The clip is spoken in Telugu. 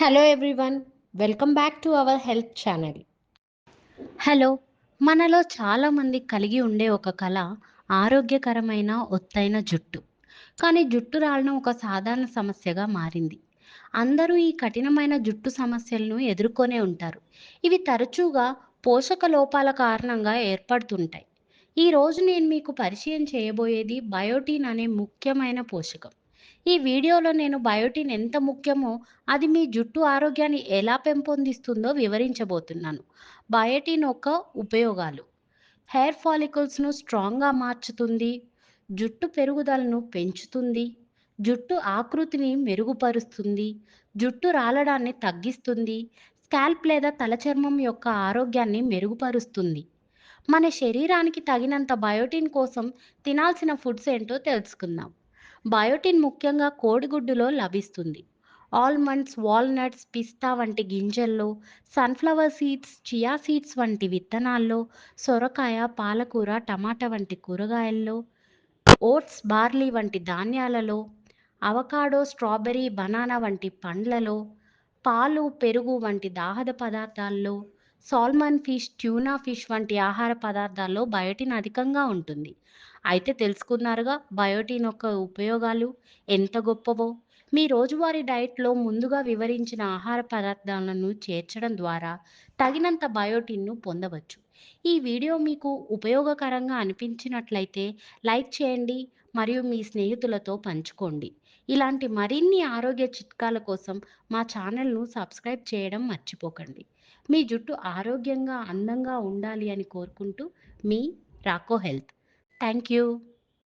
Hello everyone welcome back to our health channel hello మనలో చాలామంది కలిగి ఉండే ఒక కళ ఆరోగ్యకరమైన ఒత్తైన జుట్టు. కానీ జుట్టు రాలడం ఒక సాధారణ సమస్యగా మారింది. అందరూ ఈ కఠినమైన జుట్టు సమస్యలను ఎదుర్కొనే ఉంటారు. ఇవి తరచుగా పోషక లోపాల కారణంగా ఏర్పడుతుంటాయి. ఈరోజు నేను మీకు పరిచయం చేయబోయేది బయోటిన్ అనే ముఖ్యమైన పోషకం. ఈ వీడియోలో నేను బయోటిన్ ఎంత ముఖ్యమో అది మీ జుట్టు ఆరోగ్యాన్ని ఎలా పెంపొందిస్తుందో వివరించబోతున్నాను. బయోటిన్ యొక్క ఉపయోగాలు. హెయిర్ ఫాలికల్స్ను స్ట్రాంగ్గా మార్చుతుంది జుట్టు పెరుగుదలను పెంచుతుంది జుట్టు ఆకృతిని మెరుగుపరుస్తుంది జుట్టు రాలడాన్ని తగ్గిస్తుంది స్కాల్ప్ లేదా తల చర్మం యొక్క ఆరోగ్యాన్ని మెరుగుపరుస్తుంది. మన శరీరానికి తగినంత బయోటిన్ కోసం తినాల్సిన ఫుడ్స్ ఏంటో తెలుసుకుందాం. బయోటిన్ ముఖ్యంగా కోడిగుడ్డులో లభిస్తుంది. ఆల్మండ్స్ వాల్నట్స్ పిస్తా వంటి గింజల్లో సన్ఫ్లవర్ సీడ్స్ చియా సీడ్స్ వంటి విత్తనాల్లో సొరకాయ పాలకూర టమాటా వంటి కూరగాయల్లో ఓట్స్ బార్లీ వంటి ధాన్యాలలో అవకాడో స్ట్రాబెర్రీ బనానా వంటి పండ్లలో పాలు పెరుగు వంటి దాహద పదార్థాల్లో సాల్మన్ ఫిష్ ట్యూనా ఫిష్ వంటి ఆహార పదార్థాల్లో బయోటిన్ అధికంగా ఉంటుంది. అయితే తెలుసుకున్నారుగా బయోటిన్ యొక్క ఉపయోగాలు ఎంత గొప్పవో? మీ రోజువారీ డైట్లో ముందుగా వివరించిన ఆహార పదార్థాలను చేర్చడం ద్వారా తగినంత బయోటిన్ను పొందవచ్చు. ఈ వీడియో మీకు ఉపయోగకరంగా అనిపించినట్లయితే లైక్ చేయండి మరియు మీ స్నేహితులతో పంచుకోండి. ఇలాంటి మరిన్ని ఆరోగ్య చిట్కాల కోసం మా ఛానల్ను సబ్స్క్రైబ్ చేయడం మర్చిపోకండి. మీ జుట్టు ఆరోగ్యంగా అందంగా ఉండాలి అని కోరుకుంటూ మీ రాకో హెల్త్. Thank you